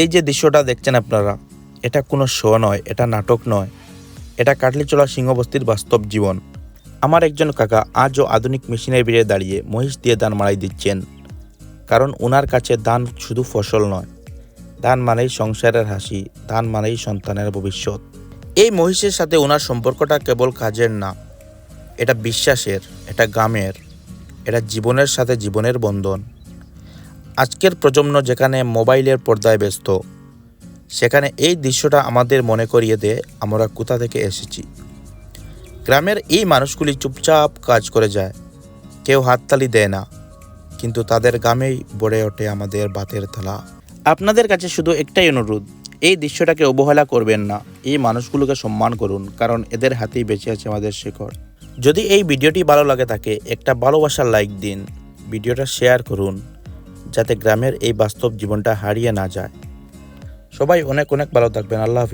এই যে দৃশ্যটা দেখছেন আপনারা, এটা কোনো শো নয়, এটা নাটক নয়। এটা কাটলিচলা সিংহবস্তির বাস্তব জীবন। আমার একজন কাকা আজও আধুনিক মেশিনের বেড়ে দাঁড়িয়ে মহিষ দিয়ে দান মাড়াই দিচ্ছেন। কারণ ওনার কাছে দান শুধু ফসল নয়, দান মানেই সংসারের হাসি, দান মানেই সন্তানের ভবিষ্যৎ। এই মহিষের সাথে ওনার সম্পর্কটা কেবল কাজের না, এটা বিশ্বাসের, এটা গ্রামের, এটা জীবনের সাথে জীবনের বন্ধন। আজকের প্রজন্ম যেখানে মোবাইলের পর্দায় ব্যস্ত, সেখানে এই দৃশ্যটা আমাদের মনে করিয়ে দেয় আমরা কোথা থেকে এসেছি। গ্রামের এই মানুষগুলি চুপচাপ কাজ করে যায়, কেউ হাততালি দেয় না, কিন্তু তাদের গ্রামেই গড়ে ওঠে আমাদের বাতের থালা। আপনাদের কাছে শুধু একটাই অনুরোধ, এই দৃশ্যটাকে অবহেলা করবেন না, এই মানুষগুলোকে সম্মান করুন, কারণ এদের হাতেই বেঁচে আছে আমাদের শেকড় যদি এই ভিডিওটি ভালো লাগে থাকে, একটা ভালোবাসার লাইক দিন, ভিডিওটা শেয়ার করুন। যাতে গ্রামের এই বাস্তব জীবনটা হারিয়ে না যায়। সবাই অনেক অনেক ভালো থাকবেন। আল্লাহ